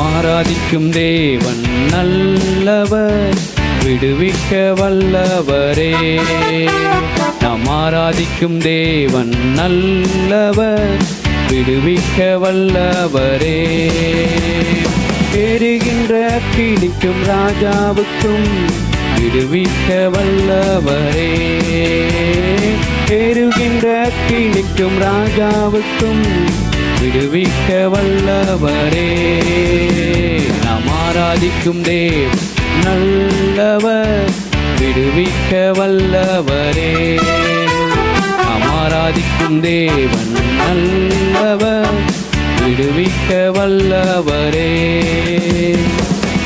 ஆராதிக்கும் தேவன் நல்லவர் விடுவிக்க வல்லவரே. நாம் ஆராதிக்கும் தேவன் நல்லவர் விடுவிக்க வல்லவரே. பெறுகின்ற கிளிக்கும் ராஜாவுக்கும் விடுவிக்க வல்லவரே. பெறுகின்ற கிளிக்கும் ராஜாவுக்கும் விடுவிக்க வல்லவரே. நாம் ஆராதிக்கும் தேவ் நல்லவர். விடுவிக்க வல்லவரே. நாம் ஆராதிக்கும் தேவன் நல்லவர். விடுவிக்க வல்லவரே.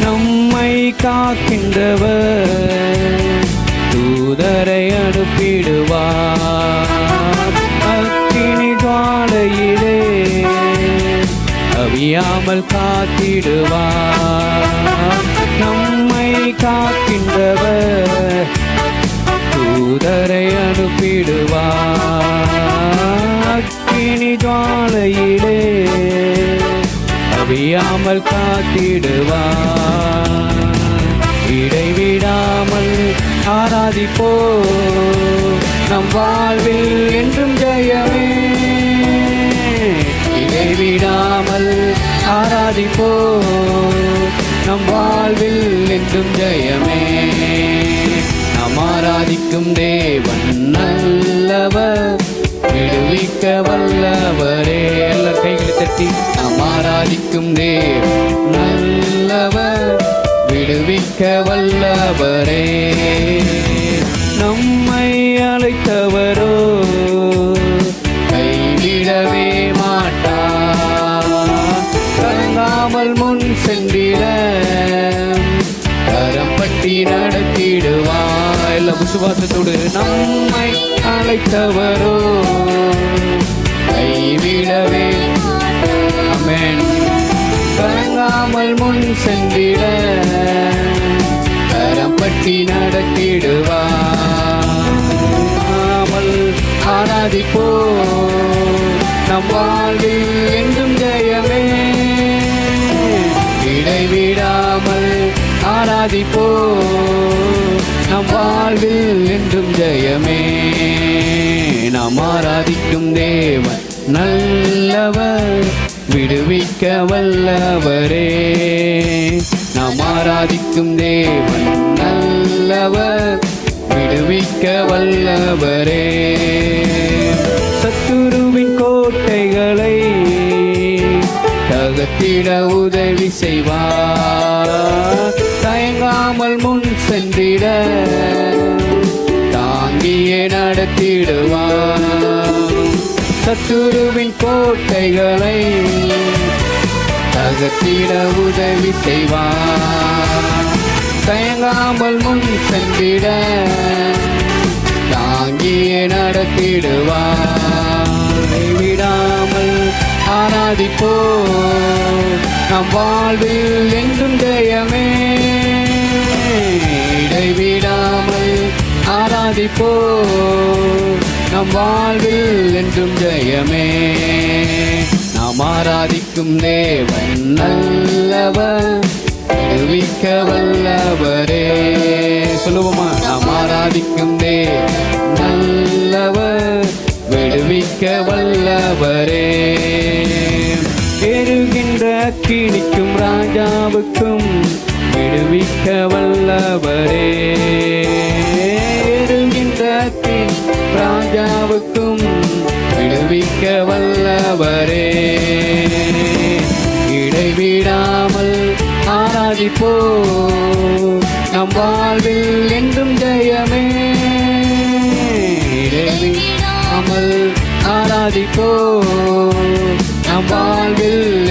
நம்மை காக்கின்றவர். தூதரை அனுப்பிடுவார். அழியாமல் காத்திடுவார். நம்மை காக்கின்றவர் தூதரை அனுப்பிடுவார். கிணி ஜாலையிலே அழியாமல் காத்திடுவார். இடைவிடாமல் ஆராதிப்போ. நம் வாழ்வில் என்றும் ஜெயமே. இடைவிடாமல் ஆராதிப்போ நம் வாழ்வில் என்றும் ஜெயமே. நாம் ஆராதிக்கும் தேவன் நல்லவர். விடுவிக்க வல்லவரே. எல்லார் கைகளை தட்டி நாம் ஆராதிக்கும் தேவன் நல்ல விசுவாசத்தோடு நம்மை அழைத்தவரோ. கைவிடவே. அமேன் கலங்காமல் முன் சென்றிட. கரம் பட்டி நடத்திடுவாமல் ஆராதிப்போ நம் வாழ்வில் என்றும் ஆராதிப்போ. நம் வாழ்வில் என்றும் ஜெயமே. நாம் ஆராதிக்கும் தேவன் நல்லவர் விடுவிக்க வல்லவரே. நாம் ஆராதிக்கும் தேவன் நல்லவர் விடுவிக்க வல்லவரே. சத்துருவின் கோட்டைகளை தகத்திட உதவி செய்வார். தயங்காமல் முன் சென்றிட. தாங்கியே நடத்திடுவான். சத்துருவின் கோட்டைகளை தகத்திட உதவி செய்வான். தயங்காமல் முன் சென்றிட. தாங்கியே நடத்திடுவான். விடாமல் ஆராதிப்போ நம் வாழ்வில் ஜெயிப்போ? நம் வாழ்வில் என்றும் ஜெயமே. நாம் ஆராதிக்கும் தேவன் நல்லவர் விடுவிக்க வல்லவரே. சொல்லுவோமா? நாம் ஆராதிக்கும் தேவன் நல்லவர் விடுவிக்க வல்லவரே. எருகின்ற கிணிக்கும் ராஜாவுக்கும் விடுவிக்க வல்லவரே. விடாமல் ஆராதிப்போ. நம் வாழ்வில் என்றும் ஜெயமே. இடைவிடாமல் ஆராதிப்போ. நம் வாழ்வில்